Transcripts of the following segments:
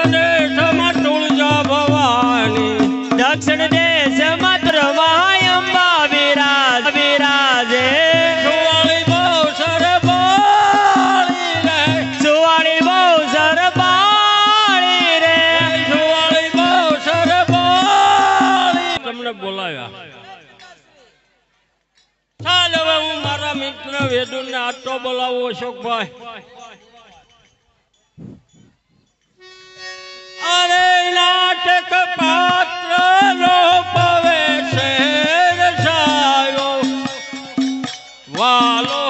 દક્ષિણ દેશમાં તુળજા ભવાની દક્ષિણ દેશમાં બોલાવ્યા હું મારા મિત્ર વેદુને આટો બોલાવું અશોકભાઈ. નાટક પાત્ર નો પવે શેર છાયો વાલો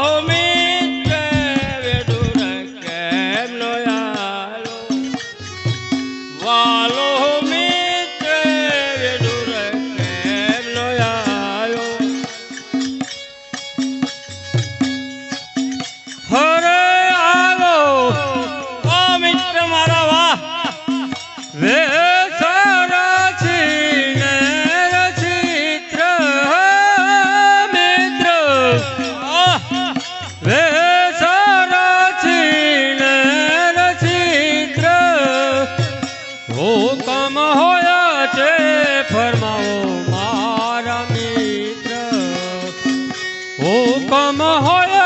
હરે આવો. ઓ મિત્ર મારા વાહ. હુકમ હોય છે ફરમાવો મારા મિત્ર. હુકમ હોય